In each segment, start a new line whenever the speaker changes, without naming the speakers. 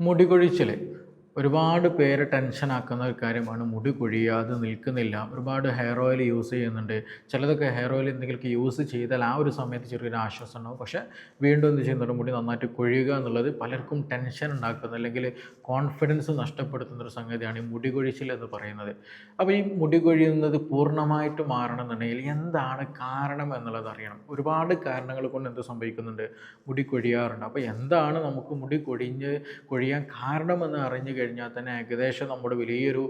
മുടി കൊഴിച്ചിൽ ഒരുപാട് പേരെ ടെൻഷനാക്കുന്ന ഒരു കാര്യമാണ് മുടി കൊഴിയാതെ നിൽക്കുന്നില്ല. ഒരുപാട് ഹെയർ ഓയിൽ യൂസ് ചെയ്യുന്നുണ്ട്. ചിലതൊക്കെ ഹെയർ ഓയിൽ എന്തെങ്കിലും യൂസ് ചെയ്താൽ ആ ഒരു സമയത്ത് ചെറിയൊരു ആശ്വാസം ഉണ്ടാവും. പക്ഷേ വീണ്ടും എന്ത് ചെയ്യുന്നുണ്ട്? മുടി നന്നായിട്ട് കൊഴിയുക എന്നുള്ളത് പലർക്കും ടെൻഷൻ ഉണ്ടാക്കുന്ന അല്ലെങ്കിൽ കോൺഫിഡൻസ് നഷ്ടപ്പെടുത്തുന്ന ഒരു സംഗതിയാണ് ഈ മുടി കൊഴിച്ചിൽ എന്ന് പറയുന്നത്. അപ്പോൾ ഈ മുടി കൊഴിയുന്നത് പൂർണമായിട്ട് മാറണമെന്നുണ്ടെങ്കിൽ എന്താണ് കാരണം എന്നുള്ളത് അറിയണം. ഒരുപാട് കാരണങ്ങൾ കൊണ്ട് എന്ത് സംഭവിക്കുന്നുണ്ട്? മുടി കൊഴിയാറുണ്ട്. അപ്പോൾ എന്താണ് നമുക്ക് മുടി കൊഴിഞ്ഞ് കൊഴിയാൻ കാരണമെന്ന് അറിഞ്ഞു കഴിഞ്ഞാൽ തന്നെ ഏകദേശം നമ്മുടെ വലിയൊരു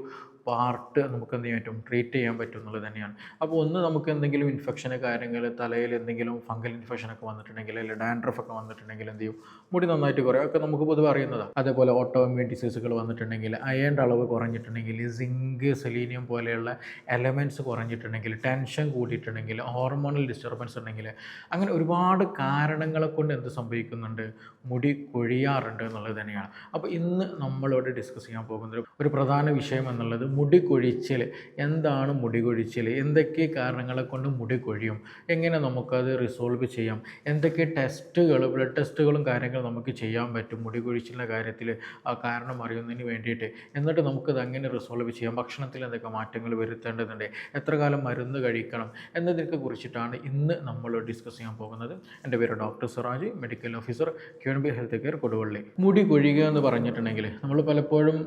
പാർട്ട് നമുക്ക് എന്ത് ചെയ്യാൻ പറ്റും? ട്രീറ്റ് ചെയ്യാൻ പറ്റും എന്നുള്ളത് തന്നെയാണ്. അപ്പോൾ ഒന്ന് നമുക്ക് എന്തെങ്കിലും ഇൻഫെക്ഷന് കാര്യങ്ങൾ തലയിൽ എന്തെങ്കിലും ഫംഗൽ ഇൻഫെക്ഷനൊക്കെ വന്നിട്ടുണ്ടെങ്കിൽ അല്ലെങ്കിൽ ഡാൻഡ്രഫ് ഒക്കെ വന്നിട്ടുണ്ടെങ്കിൽ എന്ത് ചെയ്യും? മുടി നന്നായിട്ട് കുറയും. ഒക്കെ നമുക്ക് പൊതുവെ അറിയുന്നതാണ് അതേപോലെ ഓട്ടോമിയൻ ഡിസീസുകൾ വന്നിട്ടുണ്ടെങ്കിൽ അയേന്റെ അളവ് കുറഞ്ഞിട്ടുണ്ടെങ്കിൽ സിങ്ക് സെലീനിയം പോലെയുള്ള എലമെന്റ്സ് കുറഞ്ഞിട്ടുണ്ടെങ്കിൽ ടെൻഷൻ കൂടിയിട്ടുണ്ടെങ്കിൽ ഹോർമോണൽ ഡിസ്റ്റർബൻസ് ഉണ്ടെങ്കിൽ അങ്ങനെ ഒരുപാട് കാരണങ്ങളെ കൊണ്ട് എന്ത് സംഭവിക്കുന്നുണ്ട്? മുടി കൊഴിയാറുണ്ട് എന്നുള്ളത് തന്നെയാണ്. അപ്പോൾ ഇന്ന് നമ്മളോട് ഡിസ്കസ് ചെയ്യാൻ പോകുന്നത് ഒരു പ്രധാന വിഷയം എന്നുള്ളത് മുടി കൊഴിച്ചിൽ എന്താണ് മുടി കൊഴിച്ചിൽ എന്തൊക്കെ കാരണങ്ങളെ കൊണ്ട് മുടി കൊഴിയും? എങ്ങനെ നമുക്കത് റിസോൾവ് ചെയ്യാം? എന്തൊക്കെ ടെസ്റ്റുകൾ ബ്ലഡ് ടെസ്റ്റുകളും കാര്യങ്ങളും നമുക്ക് ചെയ്യാൻ പറ്റും മുടി കൊഴിച്ചിലിന്റെ കാര്യത്തിൽ? ആ കാരണം അറിയുന്നതിന് വേണ്ടിയിട്ട്. എന്നിട്ട് നമുക്കത് അങ്ങനെ റിസോൾവ് ചെയ്യാം? ഭക്ഷണത്തിൽ എന്തൊക്കെ മാറ്റങ്ങൾ വരുത്തേണ്ടതുണ്ട്? എത്ര കാലം മരുന്ന് കഴിക്കണം? എന്നതിനൊക്കെ കുറിച്ചിട്ടാണ് ഇന്ന് നമ്മൾ ഡിസ്കസ് ചെയ്യാൻ പോകുന്നത്. എന്റെ പേര് doctor Siraj medical officer Q N B health care Koduvally. മുടി കൊഴിയുക എന്ന് പറഞ്ഞിട്ടുണ്ടെങ്കിൽ നമ്മൾ പലപ്പോഴും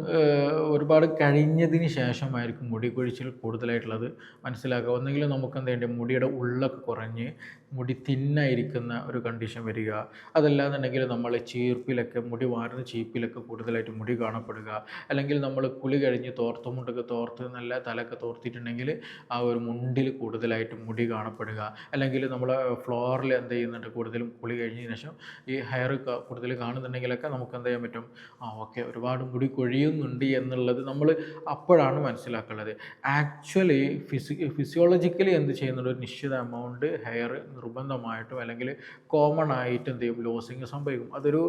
ഒരുപാട് കഴിഞ്ഞതിന് ശേഷമായിരിക്കും മുടി കൊഴിച്ചിൽ കൂടുതലായിട്ടുള്ളത് മനസ്സിലാക്കുക ഒന്നുകിൽ നമുക്ക് എന്ത് മുടിയുടെ ഉള്ളൊക്കെ കുറഞ്ഞ് മുടി തിന്നായിരിക്കുന്ന ഒരു കണ്ടീഷൻ വരിക. അതല്ലാന്നുണ്ടെങ്കിൽ നമ്മൾ ചീർപ്പിലൊക്കെ മുടി വാരുന്ന ചീപ്പിലൊക്കെ കൂടുതലായിട്ട് മുടി കാണപ്പെടുക. അല്ലെങ്കിൽ നമ്മൾ കുളി കഴിഞ്ഞ് തോർത്ത് മുണ്ടൊക്കെ തോർത്ത് നല്ല തലയൊക്കെ തോർത്തിട്ടുണ്ടെങ്കിൽ ആ ഒരു മുണ്ടിൽ കൂടുതലായിട്ട് മുടി കാണപ്പെടുക. അല്ലെങ്കിൽ നമ്മൾ ഫ്ലോറിൽ എന്ത് ചെയ്യുന്നുണ്ട്? കൂടുതലും കുളി കഴിഞ്ഞതിന് ശേഷം ഈ ഹെയർ കൂടുതൽ കാണുന്നുണ്ടെങ്കിലൊക്കെ നമുക്ക് എന്ത് ചെയ്യാൻ പറ്റും? ആ ഓക്കെ ഒരുപാട് മുടി കൊഴിയുന്നുണ്ട് എന്നുള്ളത് നമ്മൾ അപ്പോഴാണ് മനസ്സിലാക്കുന്നത്. ആക്ച്വലി ഫിസി ഫിസിയോളജിക്കലി എന്ത് ചെയ്യുന്നുണ്ട്? ഒരു നിശ്ചിത എമൗണ്ട് ഹെയർ നിർബന്ധമായിട്ടും അല്ലെങ്കിൽ കോമൺ ആയിട്ട് എന്ത് ചെയ്യും? ലോസിങ് സംഭവിക്കും. അതൊരു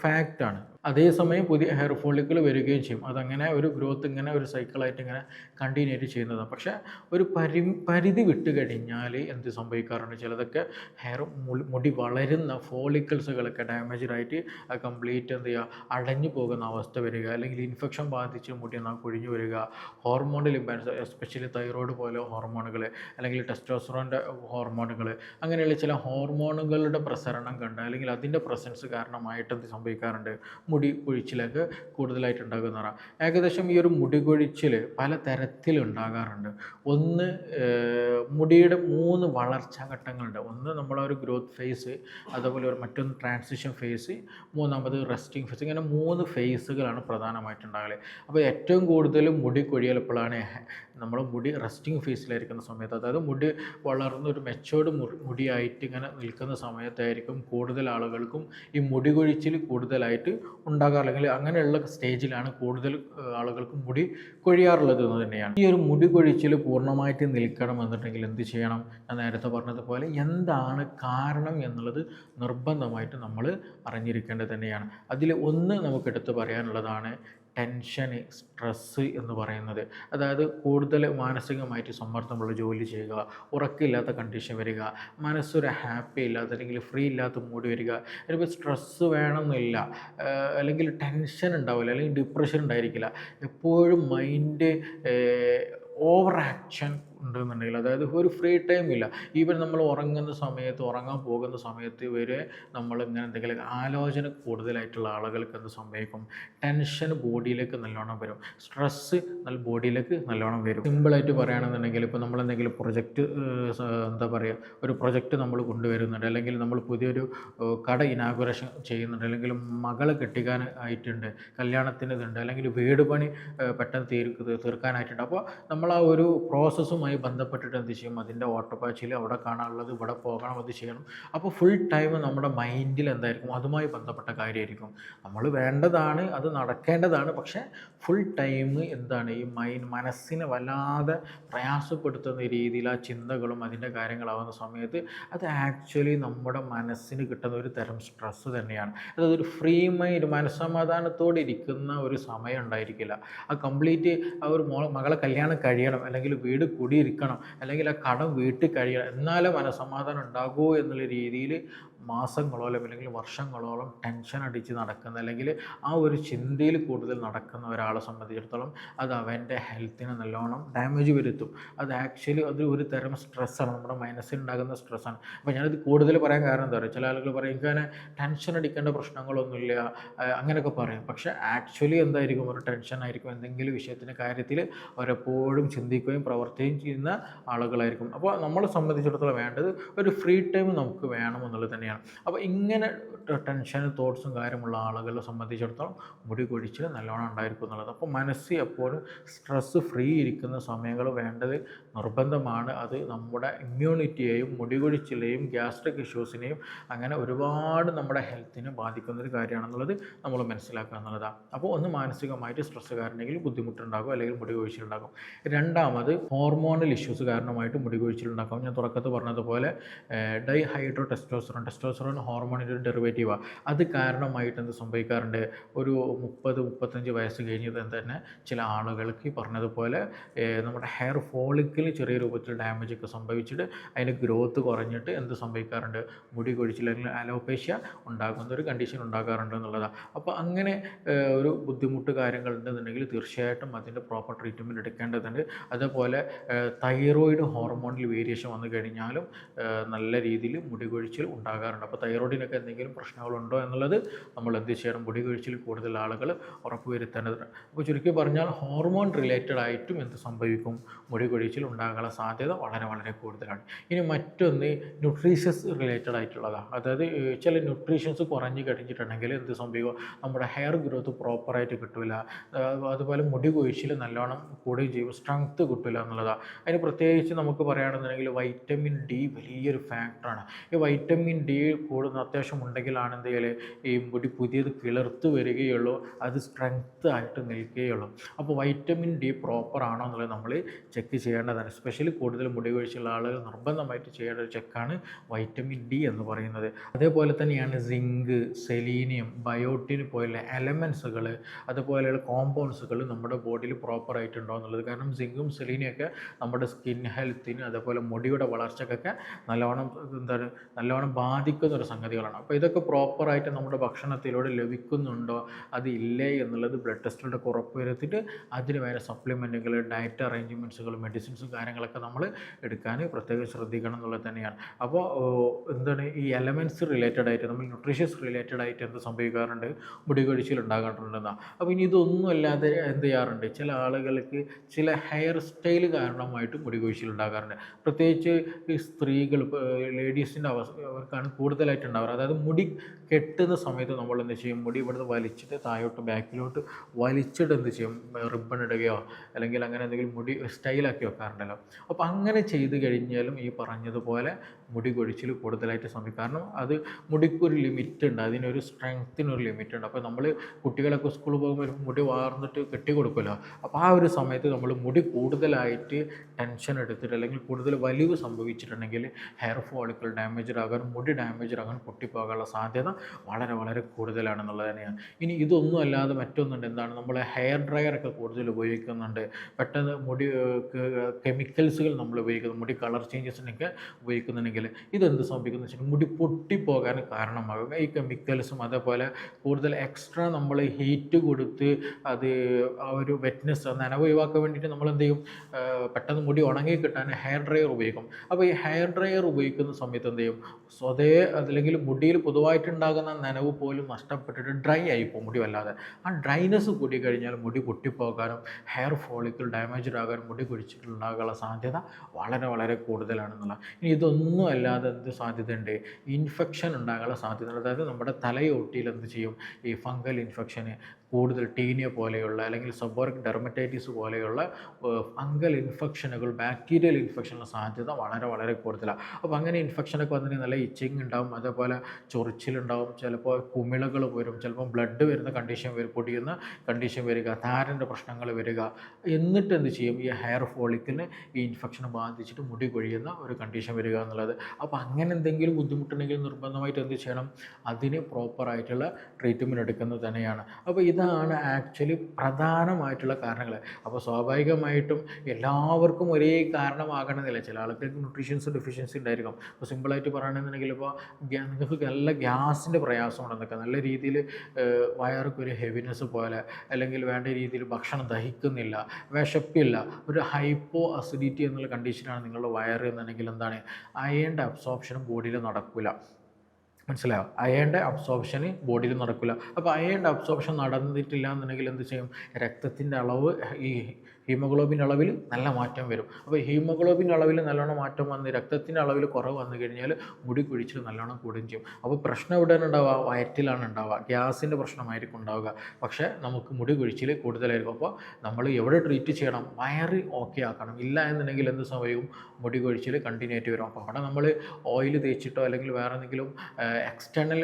ഫാക്റ്റാണ് അതേസമയം പുതിയ ഹെയർ ഫോളിക്കിൾ വരികയും ചെയ്യും. അതങ്ങനെ ഒരു ഗ്രോത്ത് ഇങ്ങനെ ഒരു സൈക്കിളായിട്ട് ഇങ്ങനെ കണ്ടിന്യൂ ചെയ്യുന്നതാണ്. പക്ഷേ ഒരു പരി പരിധി വിട്ട് കഴിഞ്ഞാൽ എന്ത് സംഭവിക്കാറുണ്ട്? ചിലതൊക്കെ ഹെയർ മുടി വളരുന്ന ഫോളിക്കിൾസുകളൊക്കെ ഡാമേജായിട്ട് കംപ്ലീറ്റ് എന്ത് ചെയ്യുക? അടഞ്ഞു പോകുന്ന അവസ്ഥ വരിക. അല്ലെങ്കിൽ ഇൻഫെക്ഷൻ ബാധിച്ച് മുടി എന്നാൽ കൊഴിഞ്ഞു വരിക. ഹോർമോണൽ ഇമ്പാലൻസ് എസ്പെഷ്യലി തൈറോയ്ഡ് പോലെ ഹോർമോണുകൾ അല്ലെങ്കിൽ ടെസ്റ്റോസ്റ്ററോന്റെ ഹോർമോണുകൾ അങ്ങനെയുള്ള ചില ഹോർമോണുകളുടെ പ്രസരണം കണ്ട് അല്ലെങ്കിൽ അതിന്റെ പ്രസൻസ് കാരണമായിട്ട് എന്ത് സംഭവിക്കാറുണ്ട്? മുടി കൊഴിച്ചിലൊക്കെ കൂടുതലായിട്ട് ഉണ്ടാകുന്നതാണ് ഏകദേശം ഈ ഒരു മുടി കൊഴിച്ചിൽ പല തരത്തിലുണ്ടാകാറുണ്ട് ഒന്ന് മുടിയുടെ മൂന്ന് വളർച്ചാ ഘട്ടങ്ങളുണ്ട്. ഒന്ന് നമ്മളെ ഒരു ഗ്രോത്ത് ഫേസ് അതുപോലെ ഒരു മറ്റൊന്ന് ട്രാൻസിഷൻ ഫേസ് മൂന്നാമത് റെസ്റ്റിംഗ് ഫേസ് ഇങ്ങനെ മൂന്ന് ഫേസുകളാണ് പ്രധാനമായിട്ടുണ്ടാകൽ. അപ്പോൾ ഏറ്റവും കൂടുതൽ മുടി കൊഴിയലപ്പോഴാണ് നമ്മൾ മുടി റെസ്റ്റിംഗ് ഫേസിലായിരിക്കുന്ന സമയത്ത് അതായത് മുടി വളർന്ന് ഒരു മെച്ചോർഡ് മുടിയായിട്ട് ഇങ്ങനെ നിൽക്കുന്ന സമയത്തായിരിക്കും കൂടുതൽ ആളുകൾക്കും ഈ മുടി കൊഴിച്ചിൽ കൂടുതലായിട്ട് ഉണ്ടാകാറ് അല്ലെങ്കിൽ അങ്ങനെയുള്ള സ്റ്റേജിലാണ് കൂടുതൽ ആളുകൾക്ക് മുടി കൊഴിയാറുള്ളത് എന്ന് തന്നെയാണ്. ഈ ഒരു മുടി കൊഴിച്ചിൽ പൂർണമായിട്ട് നിൽക്കണം എന്നുണ്ടെങ്കിൽ എന്ത് ചെയ്യണം? ഞാൻ നേരത്തെ പറഞ്ഞതുപോലെ എന്താണ് കാരണം എന്നുള്ളത് നിർബന്ധമായിട്ട് നമ്മൾ അറിഞ്ഞിരിക്കേണ്ടത് തന്നെയാണ്. അതിൽ ഒന്ന് നമുക്ക് എടുത്തു പറയാനുള്ളതാണ് ടെൻഷന് സ്ട്രെസ്സ് എന്ന് പറയുന്നത്. അതായത് കൂടുതൽ മാനസികമായിട്ട് സമ്മർദ്ദമുള്ള ജോലി ചെയ്യുക ഉറക്കമില്ലാത്ത കണ്ടീഷൻ വരിക മനസ്സൊരു ഹാപ്പി ഇല്ലാത്ത അല്ലെങ്കിൽ ഫ്രീ ഇല്ലാത്ത മൂടി വരിക. ചിലപ്പോൾ സ്ട്രെസ്സ് വേണമെന്നില്ല. അല്ലെങ്കിൽ ടെൻഷൻ ഉണ്ടാവില്ല അല്ലെങ്കിൽ ഡിപ്രഷൻ ഉണ്ടായിരിക്കില്ല. എപ്പോഴും മൈൻഡ് ഓവർ ആക്ഷൻ ഉണ്ടെന്നുണ്ടെങ്കിൽ അതായത് ഒരു ഫ്രീ ടൈം ഇല്ല. ഈവൻ നമ്മൾ ഉറങ്ങുന്ന സമയത്ത് ഉറങ്ങാൻ പോകുന്ന സമയത്ത് വരെ നമ്മൾ ഇങ്ങനെ എന്തെങ്കിലും ആലോചന കൂടുതലായിട്ടുള്ള ആളുകൾക്ക് എന്ത് സംഭവിക്കും? ടെൻഷൻ ബോഡിയിലേക്ക് നല്ലോണം വരും. സ്ട്രെസ്സ് നല്ല ബോഡിയിലേക്ക് നല്ലോണം വരും. സിമ്പിളായിട്ട് പറയുകയാണെന്നുണ്ടെങ്കിൽ ഇപ്പോൾ നമ്മൾ എന്തെങ്കിലും പ്രൊജക്റ്റ് എന്താ പറയുക ഒരു പ്രൊജക്റ്റ് നമ്മൾ കൊണ്ടുവരുന്നുണ്ട്. അല്ലെങ്കിൽ നമ്മൾ പുതിയൊരു കട ഇനാഗുറേഷൻ ചെയ്യുന്നുണ്ട്. അല്ലെങ്കിൽ മകളെ കെട്ടിക്കാൻ ആയിട്ടുണ്ട് കല്യാണത്തിന് ഇതുണ്ട്. അല്ലെങ്കിൽ വീട് പണി പെട്ടെന്ന് തീർ തീർക്കാനായിട്ടുണ്ട്. അപ്പോൾ നമ്മൾ ആ ഒരു പ്രോസസ്സുമായി ബന്ധപ്പെട്ടിട്ട് എന്ത് ചെയ്യും? അതിന്റെ ഓട്ടോപാച്ചിൽ അവിടെ കാണാനുള്ളത് ഇവിടെ പോകണം അത് ചെയ്യണം. അപ്പോൾ ഫുൾ ടൈം നമ്മുടെ മൈൻഡിൽ എന്തായിരിക്കും? അതുമായി ബന്ധപ്പെട്ട കാര്യമായിരിക്കും. നമ്മൾ വേണ്ടതാണ് അത് നടക്കേണ്ടതാണ്. പക്ഷേ ഫുൾ ടൈം എന്താണ്? ഈ മൈൻഡ് മനസ്സിനെ വല്ലാതെ പ്രയാസപ്പെടുത്തുന്ന രീതിയിൽ ആ ചിന്തകളും അതിന്റെ കാര്യങ്ങളാവുന്ന സമയത്ത് അത് ആക്ച്വലി നമ്മുടെ മനസ്സിന് കിട്ടുന്ന ഒരു തരം സ്ട്രെസ്സ് തന്നെയാണ്. അതായത് ഒരു ഫ്രീ മൈൻഡ് മനസ്സമാധാനത്തോടെ ഇരിക്കുന്ന ഒരു സമയം ഉണ്ടായിരിക്കില്ല. ആ കംപ്ലീറ്റ് ആ ഒരു മോ മകളെ കല്യാണം കഴിയണം അല്ലെങ്കിൽ വീട് കുടിയിരിക്കണം. അല്ലെങ്കിൽ ആ കടം വീട്ടിൽ കഴിയണം എന്നാലേ മനസ്സമാധാനം ഉണ്ടാകൂ എന്നുള്ള രീതിയിൽ മാസങ്ങളോളം അല്ലെങ്കിൽ വർഷങ്ങളോളം ടെൻഷൻ അടിച്ച് നടക്കുന്ന അല്ലെങ്കിൽ ആ ഒരു ചിന്തയിൽ കൂടുതൽ നടക്കുന്ന ഒരാളെ സംബന്ധിച്ചിടത്തോളം അത് അവന്റെ ഹെൽത്തിന് നല്ലോണം ഡാമേജ് വരുത്തും. അത് ആക്ച്വലി അത് ഒരു തരം സ്ട്രെസ്സാണ് നമ്മുടെ മനസ്സിൽ ഉണ്ടാകുന്ന സ്ട്രെസ്സാണ് അപ്പോൾ ഞാനിത് കൂടുതൽ പറയാൻ കാരണം എന്താ പറയുക? ചില ആളുകൾ പറയും എനിക്കങ്ങനെ ടെൻഷൻ അടിക്കേണ്ട പ്രശ്നങ്ങളൊന്നുമില്ല. അങ്ങനെയൊക്കെ പറയും. പക്ഷേ ആക്ച്വലി എന്തായിരിക്കും? ഒരു ടെൻഷൻ ആയിരിക്കും. എന്തെങ്കിലും വിഷയത്തിന്റെ കാര്യത്തിൽ അവരെപ്പോഴും ചിന്തിക്കുകയും പ്രവർത്തിക്കുകയും ചെയ്യുന്ന ആളുകളായിരിക്കും. അപ്പോൾ നമ്മളെ സംബന്ധിച്ചിടത്തോളം വേണ്ടത് ഒരു ഫ്രീ ടൈം നമുക്ക് വേണം എന്നുള്ളത് തന്നെയാണ് അപ്പോൾ ഇങ്ങനെ ടെൻഷനും തോട്ട്സും കാര്യമുള്ള ആളുകളെ സംബന്ധിച്ചിടത്തോളം മുടി കൊഴിച്ചിൽ നല്ലോണം ഉണ്ടായിരിക്കും എന്നുള്ളത്. അപ്പോൾ മനസ്സ് എപ്പോഴും സ്ട്രെസ്സ് ഫ്രീ ഇരിക്കുന്ന സമയങ്ങൾ വേണ്ടത് നിർബന്ധമാണ്. അത് നമ്മുടെ ഇമ്മ്യൂണിറ്റിയെയും മുടി കൊഴിച്ചിലെയും ഗ്യാസ്ട്രിക് ഇഷ്യൂസിനെയും അങ്ങനെ ഒരുപാട് നമ്മുടെ ഹെൽത്തിനെ ബാധിക്കുന്ന ഒരു കാര്യമാണെന്നുള്ളത് നമ്മൾ മനസ്സിലാക്കുക എന്നുള്ളതാണ് അപ്പോൾ ഒന്ന് മാനസികമായിട്ട് സ്ട്രെസ്സ് കാരണമെങ്കിൽ ബുദ്ധിമുട്ടുണ്ടാകും അല്ലെങ്കിൽ മുടി കൊഴിച്ചിലുണ്ടാകും. രണ്ടാമത് ഹോർമോണൽ ഇഷ്യൂസ് കാരണമായിട്ട് മുടി കൊഴിച്ചിലുണ്ടാക്കും ഞാൻ തുടക്കത്തിൽ പറഞ്ഞതുപോലെ ഡൈ ഹൈഡ്രോ ടെസ്റ്റോസ്റ്ററോൺ ടെസ്റ്റോസ്റ്ററോൺ ഹോർമോണിന്റെ ഒരു ഡെറിവേറ്റീവാണ് അത് കാരണമായിട്ട് എന്ത് സംഭവിക്കാറുണ്ട്? ഒരു മുപ്പത് മുപ്പത്തഞ്ച് വയസ്സ് കഴിഞ്ഞത് തന്നെ ചില ആളുകൾക്ക് പറഞ്ഞതുപോലെ നമ്മുടെ ഹെയർ ഫോളിക്കിൽ ചെറിയ രൂപത്തിൽ ഡാമേജ് ഒക്കെ സംഭവിച്ചിട്ട് അതിന്റെ ഗ്രോത്ത് കുറഞ്ഞിട്ട് എന്ത് സംഭവിക്കാറുണ്ട്? മുടി കൊഴിച്ചിൽ അല്ലെങ്കിൽ അലോപേഷ്യ ഉണ്ടാകുന്ന ഒരു കണ്ടീഷൻ ഉണ്ടാകാറുണ്ട് എന്നുള്ളതാണ് അപ്പോൾ അങ്ങനെ ഒരു ബുദ്ധിമുട്ട് കാര്യങ്ങൾ ഉണ്ടെന്നുണ്ടെങ്കിൽ തീർച്ചയായിട്ടും അതിന്റെ പ്രോപ്പർ ട്രീറ്റ്മെന്റ് എടുക്കേണ്ടതുണ്ട്. അതേപോലെ തൈറോയിഡ് ഹോർമോണിൽ വേരിയേഷൻ വന്നു കഴിഞ്ഞാലും നല്ല രീതിയിൽ മുടി കൊഴിച്ചിൽ ഉണ്ടാകാറുണ്ട്. അപ്പോൾ തൈറോയിഡിനൊക്കെ എന്തെങ്കിലും പ്രശ്നങ്ങളുണ്ടോ എന്നുള്ളത് നമ്മൾ എന്ത് ചെയ്യണം? മുടി കൊഴിച്ചിൽ കൂടുതൽ ആളുകൾ ഉറപ്പുവരുത്തേണ്ടതുണ്ട് അപ്പോൾ ചുരുക്കി പറഞ്ഞാൽ ഹോർമോൺ റിലേറ്റഡ് ആയിട്ടും എന്ത് സംഭവിക്കും? മുടി കൊഴിച്ചിൽ ഉണ്ടാകാനുള്ള സാധ്യത വളരെ വളരെ കൂടുതലാണ്. ഇനി മറ്റൊന്ന് ന്യൂട്രീഷ്യസ് റിലേറ്റഡ് ആയിട്ടുള്ളതാണ്. അതായത് ചില ന്യൂട്രീഷൻസ് കുറഞ്ഞു കഴിഞ്ഞിട്ടുണ്ടെങ്കിൽ എന്ത് സംഭവിക്കും? നമ്മുടെ ഹെയർ ഗ്രോത്ത് പ്രോപ്പറായിട്ട് കിട്ടില്ല അതുപോലെ മുടി കൊഴിച്ചിൽ നല്ലോണം കൂടുകയും ചെയ്യും. സ്ട്രെങ്ത്ത് കിട്ടില്ല എന്നുള്ളതാണ്. അതിന് പ്രത്യേകിച്ച് നമുക്ക് പറയുകയാണെന്നുണ്ടെങ്കിൽ വൈറ്റമിൻ ഡി വലിയൊരു ഫാക്ടറാണ്. ഈ വൈറ്റമിൻ ഡി കൂടുന്ന അത്യാവശ്യം ഉണ്ടെങ്കിലാണ് എന്തെങ്കിൽ ഈ മുടി പുതിയത് കിളിർത്ത് വരികയുള്ളൂ അത് സ്ട്രെങ്ത് ആയിട്ട് നിൽക്കുകയുള്ളൂ. അപ്പോൾ വൈറ്റമിൻ ഡി പ്രോപ്പർ ആണോ എന്നുള്ളത് നമ്മൾ ചെക്ക് ചെയ്യേണ്ടതാണ്. എസ്പെഷ്യലി കൂടുതൽ മുടി കൊഴിച്ചുള്ള ആളുകൾ നിർബന്ധമായിട്ട് ചെയ്യേണ്ട ഒരു ചെക്കാണ് വൈറ്റമിൻ ഡി എന്ന് പറയുന്നത്. അതേപോലെ തന്നെയാണ് സിങ്ക് സെലീനിയം ബയോട്ടിൻ പോലുള്ള എലമെൻസുകൾ അതുപോലെയുള്ള കോമ്പൗണ്ട്സുകൾ നമ്മുടെ ബോഡിയിൽ പ്രോപ്പർ ആയിട്ടുണ്ടോ എന്നുള്ളത്. കാരണം സിങ്കും സെലീനിയം ഒക്കെ നമ്മുടെ സ്കിൻ ഹെൽത്തിന് അതേപോലെ മുടിയുടെ വളർച്ചക്കൊക്കെ നല്ലവണ്ണം എന്താണ് നല്ലവണ്ണം നല്ലോണം ബാധിക്കുന്ന ഒരു സംഗതികളാണ്. അപ്പോൾ ഇതൊക്കെ പ്രോപ്പറായിട്ട് നമ്മുടെ ഭക്ഷണത്തിലൂടെ ലഭിക്കുന്നുണ്ടോ? അത് ഇല്ലേ എന്നുള്ളത് ബ്ലഡ് ടെസ്റ്റിലൂടെ ഉറപ്പ് വരുത്തിയിട്ട് അതിന് വേറെ സപ്ലിമെന്റുകൾ ഡയറ്റ് അറേഞ്ച്മെന്റ്സുകൾ മെഡിസിൻസും കാര്യങ്ങളൊക്കെ നമ്മൾ എടുക്കാൻ പ്രത്യേകം ശ്രദ്ധിക്കണം എന്നുള്ളത് തന്നെയാണ്. അപ്പോൾ എന്താണ് ഈ എലമെന്റ്സ് റിലേറ്റഡ് ആയിട്ട് നമ്മൾ ന്യൂട്രീഷ്യസ് റിലേറ്റഡ് ആയിട്ട് എന്ത് സംഭവിക്കാറുണ്ട്? മുടി കൊഴിച്ചിൽ ഉണ്ടാകാറുണ്ടെന്നാണ് അപ്പോൾ ഇനി ഇതൊന്നും അല്ലാതെ എന്ത് ചെയ്യാറുണ്ട്? ചില ആളുകൾക്ക് ചില ഹെയർ സ്റ്റൈൽ കാരണമായിട്ട് മുടി കൊഴിച്ചിൽ ഉണ്ടാകാറുണ്ട്. പ്രത്യേകിച്ച് ഈ സ്ത്രീകൾ ലേഡീസിന്റെ അവസ്ഥ അവർക്കാണ് കൂടുതലായിട്ട് ഉണ്ടാവാറ് അതായത് മുടി കെട്ടുന്ന സമയത്ത് നമ്മൾ എന്ത് ചെയ്യും? മുടി ഇവിടുന്ന് വലിച്ചിട്ട് താഴോട്ട് ബാക്കിലോട്ട് വലിച്ചിട്ട് എന്ത് ചെയ്യും? റിബൺ ഇടുകയോ അല്ലെങ്കിൽ അങ്ങനെ എന്തെങ്കിലും മുടി സ്റ്റൈലാക്കി വെക്കാറുണ്ടല്ലോ. അപ്പോൾ അങ്ങനെ ചെയ്ത് കഴിഞ്ഞാലും ഈ പറഞ്ഞതുപോലെ മുടി കൊഴിച്ചിൽ കൂടുതലായിട്ട് സംഭവിക്കും കാരണം അത് മുടിക്കൊരു ലിമിറ്റ് ഉണ്ട് അതിനൊരു സ്ട്രെങ്ത്തിനൊരു ലിമിറ്റ് ഉണ്ട് അപ്പോൾ നമ്മൾ കുട്ടികളൊക്കെ സ്കൂളിൽ പോകുമ്പോൾ മുടി വാർന്നിട്ട് കെട്ടി കൊടുക്കുമല്ലോ അപ്പോൾ ആ ഒരു സമയത്ത് നമ്മൾ മുടി കൂടുതലായിട്ട് ടെൻഷൻ എടുത്തിട്ട് അല്ലെങ്കിൽ കൂടുതൽ വലിവ് സംഭവിച്ചിട്ടുണ്ടെങ്കിൽ ഹെയർ ഫോളിക്കിൾ ഡാമേജ് ആകാൻ മുടി ഡാമേജ് ആകാൻ പൊട്ടിപ്പോകാനുള്ള സാധ്യത വളരെ വളരെ കൂടുതലാണെന്നുള്ളത് തന്നെയാണ്. ഇനി ഇതൊന്നും അല്ലാതെ മറ്റൊന്നുണ്ട് എന്താണ് നമ്മൾ ഹെയർ ഡ്രയറൊക്കെ കൂടുതൽ ഉപയോഗിക്കുന്നുണ്ട്. പെട്ടെന്ന് മുടി കെമിക്കൽസുകൾ നമ്മൾ ഉപയോഗിക്കുന്നു മുടി കളർ ചേഞ്ചസിനൊക്കെ ഉപയോഗിക്കുന്നുണ്ടെങ്കിൽ ഇതെന്ത് സംഭവിക്കുന്നു വെച്ചാൽ മുടി പൊട്ടിപ്പോകാൻ കാരണമാകും. ഈ കെമിക്കൽസും അതേപോലെ കൂടുതൽ എക്സ്ട്രാ നമ്മൾ ഹീറ്റ് കൊടുത്ത് അത് ആ ഒരു വെറ്റ്നെസ് നനവ് ഒഴിവാക്കാൻ വേണ്ടിയിട്ട് നമ്മൾ എന്ത് ചെയ്യും? പെട്ടെന്ന് മുടി ഉണങ്ങി കിട്ടാൻ ഹെയർ ഡ്രയർ ഉപയോഗിക്കും. അപ്പോൾ ഈ ഹെയർ ഡ്രയർ ഉപയോഗിക്കുന്ന സമയത്ത് എന്ത് ചെയ്യും? സ്വതേ അല്ലെങ്കിൽ മുടിയിൽ പൊതുവായിട്ടുണ്ടാകുന്ന നനവ് പോലും നഷ്ടപ്പെട്ടിട്ട് ഡ്രൈ ആയിപ്പോൾ മുടി വല്ലാതെ. ആ ഡ്രൈനെസ് കൂടി കഴിഞ്ഞാൽ മുടി പൊട്ടിപ്പോകാനും ഹെയർ ഫോളിക്കിൾ ഡാമേജ് ആകാനും മുടി കുഴിച്ചിട്ടുണ്ടാകാനുള്ള സാധ്യത വളരെ വളരെ കൂടുതലാണെന്നുള്ള ഇനി ഇതൊന്നും അല്ലാതെ എന്ത് സാധ്യതയുണ്ട്? ഇൻഫെക്ഷൻ ഉണ്ടാകാനുള്ള സാധ്യത അതായത് നമ്മുടെ തലയോട്ടിയിൽ എന്ത് ചെയ്യും? ഈ ഫംഗൽ ഇൻഫെക്ഷന് കൂടുതൽ ടീനിയ പോലെയുള്ള അല്ലെങ്കിൽ സബോറിക് ഡെർമറ്റൈറ്റിസ് പോലെയുള്ള ഫംഗൽ ഇൻഫെക്ഷനുകൾ ബാക്ടീരിയൽ ഇൻഫെക്ഷനുള്ള സാധ്യത വളരെ വളരെ കൂടുതലാണ് അപ്പോൾ അങ്ങനെ ഇൻഫെക്ഷനൊക്കെ വന്നിട്ട് നല്ല ഇച്ചിങ് ഉണ്ടാവും അതേപോലെ ചൊറിച്ചിലുണ്ടാവും ചിലപ്പോൾ കുമിളകൾ വരും ചിലപ്പോൾ ബ്ലഡ് വരുന്ന കണ്ടീഷൻ വരും പൊടിയുന്ന കണ്ടീഷൻ വരിക താരന്റെ പ്രശ്നങ്ങൾ വരിക. എന്നിട്ട് എന്ത് ചെയ്യും? ഈ ഹെയർ ഫോളിക്കിന് ഈ ഇൻഫെക്ഷൻ ബാധിച്ചിട്ട് മുടി കൊഴിയുന്ന ഒരു കണ്ടീഷൻ വരിക എന്നുള്ളത്. അപ്പോൾ അങ്ങനെ എന്തെങ്കിലും ബുദ്ധിമുട്ടുണ്ടെങ്കിൽ നിർബന്ധമായിട്ട് എന്ത് ചെയ്യണം? അതിന് പ്രോപ്പറായിട്ടുള്ള ട്രീറ്റ്മെന്റ് എടുക്കുന്നത് തന്നെയാണ്. അപ്പോൾ ഇതാണ് ആക്ച്വലി പ്രധാനമായിട്ടുള്ള കാരണങ്ങൾ അപ്പോൾ സ്വാഭാവികമായിട്ടും എല്ലാവർക്കും ഒരേ കാരണമാകണമെന്നില്ല. ചില ആൾക്കാർക്ക് ന്യൂട്രീഷ്യൻസ് ഡെഫിഷ്യൻസി ഉണ്ടായിരിക്കും. അപ്പോൾ സിമ്പിളായിട്ട് പറയുകയാണെന്നുണ്ടെങ്കിൽ ഇപ്പോൾ നിങ്ങൾക്ക് നല്ല ഗ്യാസിന്റെ പ്രയാസം നല്ല രീതിയിൽ വയർക്ക് ഒരു ഹെവിനെസ് പോലെ അല്ലെങ്കിൽ വേണ്ട രീതിയിൽ ഭക്ഷണം ദഹിക്കുന്നില്ല വിശപ്പില്ല ഒരു ഹൈപ്പോ അസിഡിറ്റി എന്നുള്ള കണ്ടീഷനാണ് നിങ്ങളുടെ വയറ് എന്നുണ്ടെങ്കിൽ എന്താണ്? അയേണ്ട അബ്സോർപ്ഷനും ബോഡിയിൽ നടക്കില്ല. മനസ്സിലായോ? അയേന്റെ അബ്സോർപ്ഷന് ബോഡിയിൽ നടക്കില്ല അപ്പോൾ അയേന്റെ അബ്സോർപ്ഷൻ നടന്നിട്ടില്ല എന്നുണ്ടെങ്കിൽ എന്ത് ചെയ്യും? രക്തത്തിന്റെ അളവ് ഈ ഹീമോഗ്ലോബിന്റെ അളവിൽ നല്ല മാറ്റം വരും. അപ്പോൾ ഹീമോഗ്ലോബിൻ അളവിൽ നല്ലോണം മാറ്റം വന്ന് രക്തത്തിന്റെ അളവിൽ കുറവ് വന്നു കഴിഞ്ഞാൽ മുടി കുഴിച്ചിൽ നല്ലോണം കൂടുകയും ചെയ്യും. അപ്പോൾ പ്രശ്നം എവിടെയാണ് ഉണ്ടാവുക? വയറ്റിലാണ് ഉണ്ടാവുക. ഗ്യാസിന്റെ പ്രശ്നമായിരിക്കും ഉണ്ടാവുക. പക്ഷേ നമുക്ക് മുടി കുഴിച്ചിൽ കൂടുതലായിരിക്കും. അപ്പോൾ നമ്മൾ എവിടെ ട്രീറ്റ് ചെയ്യണം? വയറ് ഓക്കെ ആക്കണം. ഇല്ല എന്നുണ്ടെങ്കിൽ എന്ത് സംഭവിക്കും? മുടി കൊഴിച്ചിൽ കണ്ടിന്യൂ ആയിട്ട് വരും. അപ്പോൾ അവിടെ നമ്മൾ ഓയിൽ തേച്ചിട്ടോ അല്ലെങ്കിൽ വേറെ എന്തെങ്കിലും എക്സ്റ്റേണൽ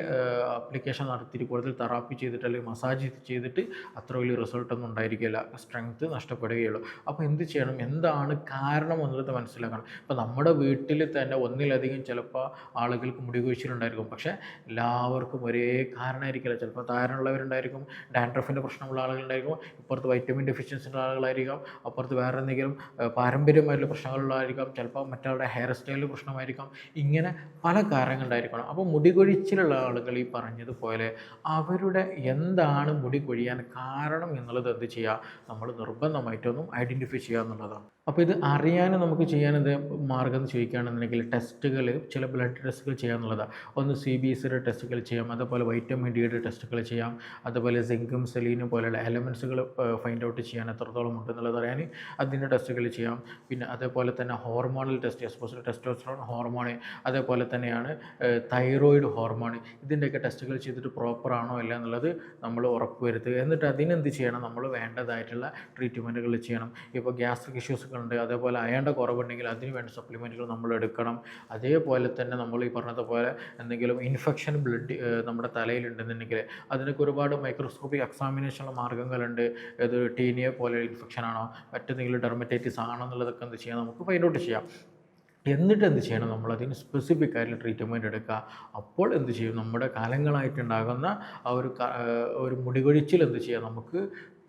അപ്ലിക്കേഷൻ നടത്തിയിട്ട് കൂടുതൽ തെറാപ്പി ചെയ്തിട്ട് അല്ലെങ്കിൽ മസാജ് ചെയ്തിട്ട് അത്ര വലിയ റിസൾട്ടൊന്നും ഉണ്ടായിരിക്കില്ല. സ്ട്രെങ്ത് നഷ്ടപ്പെടുകയുള്ളൂ അപ്പോൾ എന്ത് ചെയ്യണം? എന്താണ് കാരണം എന്നുള്ളത് മനസ്സിലാക്കണം. ഇപ്പോൾ നമ്മുടെ വീട്ടിൽ തന്നെ ഒന്നിലധികം ചിലപ്പോൾ ആളുകൾക്ക് മുടി കുഴിച്ചിലുണ്ടായിരിക്കും. പക്ഷേ എല്ലാവർക്കും ഒരേ കാരണമായിരിക്കില്ല ചിലപ്പോൾ താരനുള്ളവരുണ്ടായിരിക്കും ഡാൻഡ്രഫിന്റെ പ്രശ്നമുള്ള ആളുകളുണ്ടായിരിക്കും ഇപ്പുറത്ത് വൈറ്റമിൻ ഡെഫിഷ്യൻസി ഉള്ള ആളുകളായിരിക്കാം അപ്പുറത്ത് വേറെ എന്തെങ്കിലും പാരമ്പര്യമായിട്ടുള്ള പ്രശ്നങ്ങളുള്ളതായിരിക്കാം ചിലപ്പോൾ മറ്റാളുടെ ഹെയർ സ്റ്റൈലിൽ പ്രശ്നമായിരിക്കാം. ഇങ്ങനെ പല കാരണങ്ങളുണ്ടായിരിക്കണം. അപ്പോൾ മുടി കൊഴിച്ചിലുള്ള ആളുകൾ ഈ പറഞ്ഞതുപോലെ അവരുടെ എന്താണ് മുടി കൊഴിയാൻ കാരണം എന്നുള്ളത് എന്ത് ചെയ്യുക നമ്മൾ നിർബന്ധമായിട്ടൊന്നും ഐഡന്റിഫൈ ചെയ്യുക എന്നുള്ളതാണ്. അപ്പോൾ ഇത് അറിയാൻ നമുക്ക് ചെയ്യാൻ എന്ത് മാർഗം എന്ന് ചോദിക്കുകയാണെന്നുണ്ടെങ്കിൽ ടെസ്റ്റുകൾ ചില ബ്ലഡ് ടെസ്റ്റുകൾ ചെയ്യാന്നുള്ളതാണ് ഒന്ന് സി ബി സിയുടെ ടെസ്റ്റുകൾ ചെയ്യാം അതുപോലെ വൈറ്റമിൻ ഡിയുടെ ടെസ്റ്റുകൾ ചെയ്യാം അതുപോലെ സിങ്കും സെലീനും പോലെയുള്ള എലമെൻസുകൾ ഫൈൻഡ് ഔട്ട് ചെയ്യാൻ എത്രത്തോളം ഉണ്ടെന്നുള്ളത് അറിയാൻ അതിന്റെ ടെസ്റ്റുകൾ ചെയ്യാം. പിന്നെ അതേപോലെ തന്നെ ഹോർമോണൽ ടെസ്റ്റ് എസ്പോസിൽ ടെസ്റ്റോസ്റ്ററോൺ ഹോർമോൺ അതേപോലെ തന്നെയാണ് തൈറോയിഡ് ഹോർമോൺ ഇതിന്റെയൊക്കെ ടെസ്റ്റുകൾ ചെയ്തിട്ട് പ്രോപ്പർ ആണോ അല്ല എന്നുള്ളത് നമ്മൾ ഉറപ്പ് വരുത്തുക. എന്നിട്ട് അതിനെന്ത് ചെയ്യണം? നമ്മൾ വേണ്ടതായിട്ടുള്ള ട്രീറ്റ്മെന്റുകൾ ഇപ്പോൾ ഗ്യാസ്ട്രിക് ഇഷ്യൂസൊക്കെ ഉണ്ട് അതേപോലെ അയണ്ട കുറവുണ്ടെങ്കിൽ അതിന് വേണ്ട സപ്ലിമെന്റുകൾ നമ്മൾ എടുക്കണം. അതേപോലെ തന്നെ നമ്മൾ ഈ പറഞ്ഞതുപോലെ എന്തെങ്കിലും ഇൻഫെക്ഷൻ ബ്ലഡ് നമ്മുടെ തലയിലുണ്ടെന്നുണ്ടെങ്കിൽ അതിനൊക്കെ ഒരുപാട് മൈക്രോസ്കോപ്പിക് എക്സാമിനേഷനുള്ള മാർഗങ്ങളുണ്ട് ഇത് ടീനിയ പോലെ ഇൻഫെക്ഷൻ ആണോ മറ്റെന്തെങ്കിലും ഡെർമറ്റൈറ്റിസ് ആണോ എന്നുള്ളതൊക്കെ എന്ത് ചെയ്യാം നമുക്ക് ഫൈൻഡ് ഔട്ട് ചെയ്യാം. എന്നിട്ട് എന്ത് ചെയ്യണം നമ്മൾ അതിന് സ്പെസിഫിക് ആയിട്ടുള്ള ട്രീറ്റ്മെന്റ് എടുക്കുക. അപ്പോൾ എന്ത് ചെയ്യും നമ്മുടെ കാലങ്ങളായിട്ടുണ്ടാകുന്ന ആ ഒരു ഒരു മുടികൊഴിച്ചിൽ എന്ത് ചെയ്യാം നമുക്ക്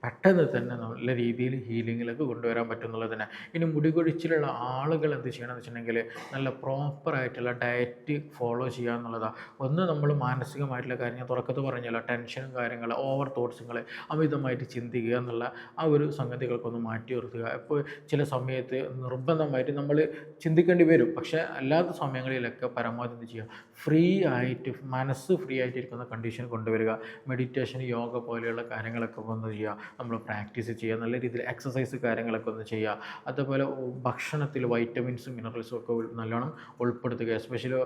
പെട്ടെന്ന് തന്നെ നല്ല രീതിയിൽ ഹീലിങ്ങിലേക്ക് കൊണ്ടുവരാൻ പറ്റുന്നുള്ളത് തന്നെ ഇനി മുടികൊഴിച്ചിലുള്ള ആളുകൾ എന്ത് ചെയ്യണം എന്ന് വെച്ചിട്ടുണ്ടെങ്കിൽ നല്ല പ്രോപ്പറായിട്ടുള്ള ഡയറ്റ് ഫോളോ ചെയ്യുക എന്നുള്ളതാണ് ഒന്ന് നമ്മൾ മാനസികമായിട്ടുള്ള കാര്യം തുറക്കത്ത് പറഞ്ഞല്ലോ ടെൻഷനും കാര്യങ്ങൾ ഓവർ തോട്ട്സുകൾ അമിതമായിട്ട് ചിന്തിക്കുക എന്നുള്ള ആ ഒരു സംഗതികൾക്കൊന്ന് മാറ്റി നിർത്തുക. ഇപ്പോൾ ചില സമയത്ത് നിർബന്ധമായിട്ട് നമ്മൾ ചിന്തിക്കേണ്ടി വരും. പക്ഷേ അല്ലാത്ത സമയങ്ങളിലൊക്കെ പരമാവധി എന്ത് ചെയ്യുക? ഫ്രീ ആയിട്ട് മനസ്സ് ഫ്രീ ആയിട്ടിരിക്കുന്ന കണ്ടീഷൻ കൊണ്ടുവരിക. മെഡിറ്റേഷൻ യോഗ പോലെയുള്ള കാര്യങ്ങളൊക്കെ ഒന്ന് ചെയ്യുക. നമ്മൾ പ്രാക്ടീസ് ചെയ്യുക നല്ല രീതിയിൽ എക്സസൈസ് കാര്യങ്ങളൊക്കെ ഒന്ന് ചെയ്യുക. അതുപോലെ ഭക്ഷണത്തിൽ വൈറ്റമിൻസും മിനറൽസും ഒക്കെ നല്ലോണം ഉൾപ്പെടുത്തുക. എസ്പെഷ്യലി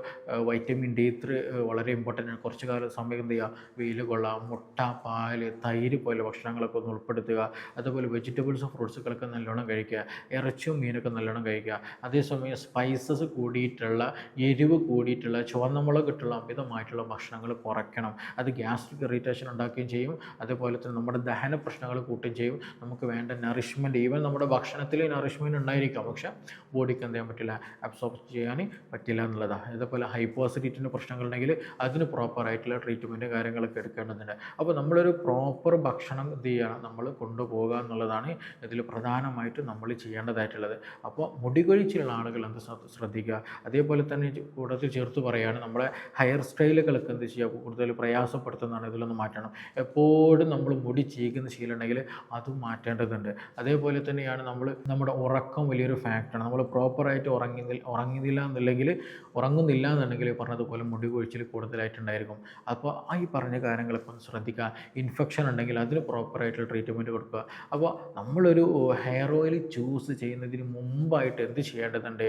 വൈറ്റമിൻ ഡി ത്രീ വളരെ ഇമ്പോർട്ടന്റ് ആണ്. കുറച്ച് കാലം സമയം എന്ത് ചെയ്യുക? വെയിൽ കൊള്ളാം മുട്ട പാൽ തൈര് പോലെ ഭക്ഷണങ്ങളൊക്കെ ഒന്ന് ഉൾപ്പെടുത്തുക. അതുപോലെ വെജിറ്റബിൾസും ഫ്രൂട്ട്സുകളൊക്കെ നല്ലോണം കഴിക്കുക. ഇറച്ചിയും മീനൊക്കെ നല്ലോണം കഴിക്കുക. അതേസമയം സ്പൈസസ് കൂടിയിട്ടുള്ള എരിവ് കൂടിയിട്ടുള്ള ചുവന്ന മുളക് ഇട്ടുള്ള അമിതമായിട്ടുള്ള ഭക്ഷണങ്ങൾ കുറയ്ക്കണം. അത് ഗ്യാസ്ട്രിക് ഇറിറ്റേഷൻ ഉണ്ടാക്കുകയും ചെയ്യും. അതുപോലെ തന്നെ നമ്മുടെ ദഹന പ്രശ്നങ്ങൾ കൂട്ടുകയും ചെയ്യും. നമുക്ക് വേണ്ട നറിഷ്മെന്റ് ഈവൻ നമ്മുടെ ഭക്ഷണത്തിൽ നറിഷ്മെന്റ് ഉണ്ടായിരിക്കാം. പക്ഷേ ബോഡിക്ക് എന്ത് ചെയ്യാൻ പറ്റില്ല? അബ്സോർബ് ചെയ്യാൻ പറ്റില്ല എന്നുള്ളതാണ് ഇതേപോലെ ഹൈപ്പോസിഡിറ്റിന്റെ പ്രശ്നങ്ങളുണ്ടെങ്കിൽ അതിന് പ്രോപ്പറായിട്ടുള്ള ട്രീറ്റ്മെന്റ് കാര്യങ്ങളൊക്കെ എടുക്കേണ്ടതുണ്ട്. അപ്പോൾ നമ്മളൊരു പ്രോപ്പർ ഭക്ഷണം എന്ത് ചെയ്യണം നമ്മൾ കൊണ്ടുപോകുക എന്നുള്ളതാണ് ഇതിൽ പ്രധാനമായിട്ട് നമ്മൾ ചെയ്യേണ്ടതായിട്ടുള്ളത്. അപ്പോൾ മുടി മുടികൊഴിച്ചിലുള്ള ആളുകൾ എന്ത് ശ്രദ്ധ- ശ്രദ്ധിക്കുക. അതേപോലെ തന്നെ കൂടുതൽ ചേർത്ത് പറയുകയാണ് നമ്മളെ ഹയർ സ്റ്റൈലുകളൊക്കെ എന്ത് ചെയ്യുക? കൂടുതൽ പ്രയാസപ്പെടുത്തുന്നതാണ്. ഇതിലൊന്ന് മാറ്റണം. എപ്പോഴും നമ്മൾ മുടി ചീകുന്ന ശീലമുണ്ടെങ്കിൽ അതും മാറ്റേണ്ടതുണ്ട്. അതേപോലെ തന്നെയാണ് നമ്മൾ നമ്മുടെ ഉറക്കം വലിയൊരു ഫാക്ടറാണ് നമ്മൾ പ്രോപ്പറായിട്ട് ഉറങ്ങി ഉറങ്ങുന്നില്ല എന്നുണ്ടെങ്കിൽ ഉറങ്ങുന്നില്ല എന്നുണ്ടെങ്കിൽ പറഞ്ഞതുപോലെ മുടി കൊഴിച്ചിൽ കൂടുതലായിട്ടുണ്ടായിരിക്കും. അപ്പോൾ ഈ പറഞ്ഞ കാര്യങ്ങളൊക്കെ ഒന്ന് ശ്രദ്ധിക്കുക. ഇൻഫെക്ഷൻ ഉണ്ടെങ്കിൽ അതിന് പ്രോപ്പറായിട്ടുള്ള ട്രീറ്റ്മെന്റ് കൊടുക്കുക. അപ്പോൾ നമ്മളൊരു ഹെയർ ഓയിൽ ചൂസ് ചെയ്യുന്നതിന് മുമ്പായിട്ട് എന്ത് ചെയ്യേണ്ടതുണ്ട്?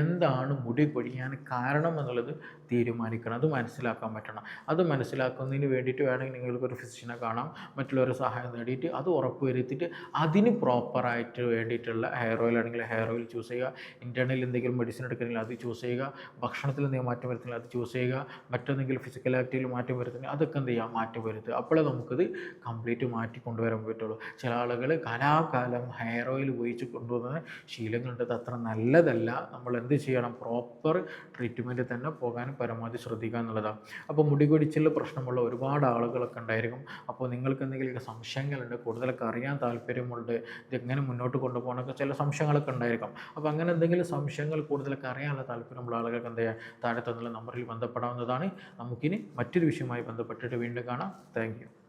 എന്താണ് മുടി കൊഴിയാൻ കാരണം എന്നുള്ളത് തീരുമാനിക്കണം. അത് മനസ്സിലാക്കാൻ പറ്റണം. അത് മനസ്സിലാക്കുന്നതിന് വേണ്ടിയിട്ട് വേണമെങ്കിൽ നിങ്ങൾക്കൊരു ഫിസിഷ്യനെ കാണാം. മറ്റുള്ളവരുടെ സഹായം നേടിയിട്ട് അത് ഉറപ്പ് വരുത്തിയിട്ട് അതിന് പ്രോപ്പറായിട്ട് വേണ്ടിയിട്ടുള്ള ഹെയർ ഓയിൽ ആണെങ്കിൽ ഹെയർ ഓയിൽ ചൂസ് ചെയ്യുക. ഇന്റേർണൽ എന്തെങ്കിലും മെഡിസിൻ എടുക്കണമെങ്കിൽ അത് ചൂസ് ചെയ്യുക. ഭക്ഷണത്തിൽ എന്തെങ്കിലും മാറ്റം വരുത്തുന്നെങ്കിൽ അത് ചൂസ് ചെയ്യുക. മറ്റെന്തെങ്കിലും ഫിസിക്കൽ ആക്ടിവിറ്റിയിൽ മാറ്റം വരുത്തുന്നെങ്കിൽ അതൊക്കെ എന്ത് ചെയ്യുക? മാറ്റം വരുത്തുക. അപ്പോഴേ നമുക്കത് കംപ്ലീറ്റ് മാറ്റി കൊണ്ടുവരാൻ പറ്റുള്ളൂ. ചില ആളുകൾ കലാകാലം ഹെയർ ഓയിൽ ഉപയോഗിച്ച് കൊണ്ടുവന്ന ശീലങ്ങളുണ്ട്. അത്ര നല്ലതല്ല. നമ്മൾ എന്ത് ചെയ്യണം? പ്രോപ്പർ ട്രീറ്റ്മെന്റ് തന്നെ പോകാൻ പരമാവധി ശ്രദ്ധിക്കുക എന്നുള്ളതാണ്. അപ്പോൾ മുടി കൊടിച്ചിൽ പ്രശ്നമുള്ള ഒരുപാട് ആളുകളൊക്കെ ഉണ്ടായിരിക്കും. അപ്പോൾ നിങ്ങൾക്ക് എന്തെങ്കിലും സംശയങ്ങളുണ്ട് കൂടുതലൊക്കെ അറിയാൻ താല്പര്യമുണ്ട് ഇതെങ്ങനെ മുന്നോട്ട് കൊണ്ടുപോകണമൊക്കെ ചില സംശയങ്ങളൊക്കെ ഉണ്ടായിരിക്കും. അപ്പോൾ അങ്ങനെ എന്തെങ്കിലും സംശയങ്ങൾ കൂടുതലൊക്കെ അറിയാനുള്ള താല്പര്യമുള്ള ആളുകൾക്ക് എന്ത് ചെയ്യുക താഴെ തന്നുള്ള നമ്പറിൽ ബന്ധപ്പെടാവുന്നതാണ്. നമുക്കിനി മറ്റൊരു വിഷയവുമായി ബന്ധപ്പെട്ടിട്ട് വീണ്ടും കാണാം. താങ്ക്